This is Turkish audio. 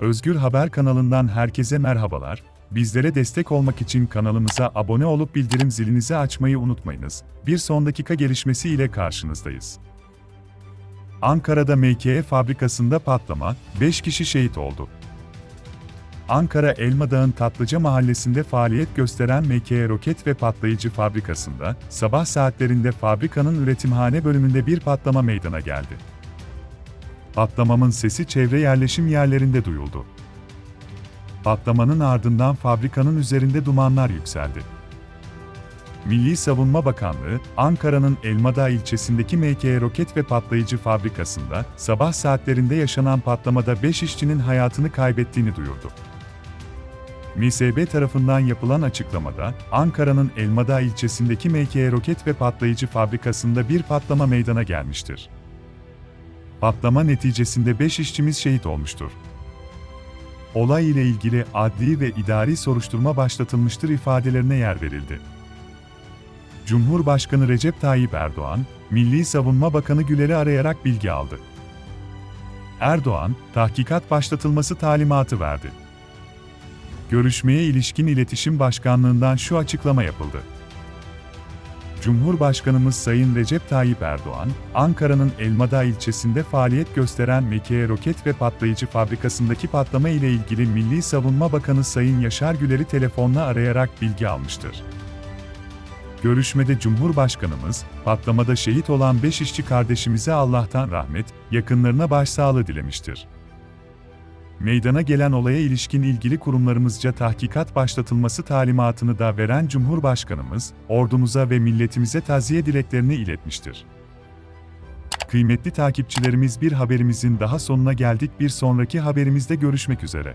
Özgür Haber kanalından herkese merhabalar. Bizlere destek olmak için kanalımıza abone olup bildirim zilinizi açmayı unutmayınız. Bir son dakika gelişmesi ile karşınızdayız. Ankara'da MKE fabrikasında patlama, 5 kişi şehit oldu. Ankara Elmadağ'ın Tatlıca mahallesinde faaliyet gösteren MKE roket ve patlayıcı fabrikasında, sabah saatlerinde fabrikanın üretimhane bölümünde bir patlama meydana geldi. Patlamamın sesi çevre yerleşim yerlerinde duyuldu. Patlamanın ardından fabrikanın üzerinde dumanlar yükseldi. Milli Savunma Bakanlığı, Ankara'nın Elmadağ ilçesindeki MKE roket ve patlayıcı fabrikasında sabah saatlerinde yaşanan patlamada 5 işçinin hayatını kaybettiğini duyurdu. MİSB tarafından yapılan açıklamada, Ankara'nın Elmadağ ilçesindeki MKE roket ve patlayıcı fabrikasında bir patlama meydana gelmiştir. Patlama neticesinde 5 işçimiz şehit olmuştur. Olay ile ilgili adli ve idari soruşturma başlatılmıştır ifadelerine yer verildi. Cumhurbaşkanı Recep Tayyip Erdoğan, Milli Savunma Bakanı Güler'i arayarak bilgi aldı. Erdoğan, tahkikat başlatılması talimatı verdi. Görüşmeye ilişkin İletişim Başkanlığından şu açıklama yapıldı. Cumhurbaşkanımız Sayın Recep Tayyip Erdoğan, Ankara'nın Elmadağ ilçesinde faaliyet gösteren MKE roket ve patlayıcı fabrikasındaki patlama ile ilgili Milli Savunma Bakanı Sayın Yaşar Güler'i telefonla arayarak bilgi almıştır. Görüşmede Cumhurbaşkanımız, patlamada şehit olan 5 işçi kardeşimize Allah'tan rahmet, yakınlarına başsağlığı dilemiştir. Meydana gelen olaya ilişkin ilgili kurumlarımızca tahkikat başlatılması talimatını da veren Cumhurbaşkanımız, ordumuza ve milletimize taziye dileklerini iletmiştir. Kıymetli takipçilerimiz bir haberimizin daha sonuna geldik bir sonraki haberimizde görüşmek üzere.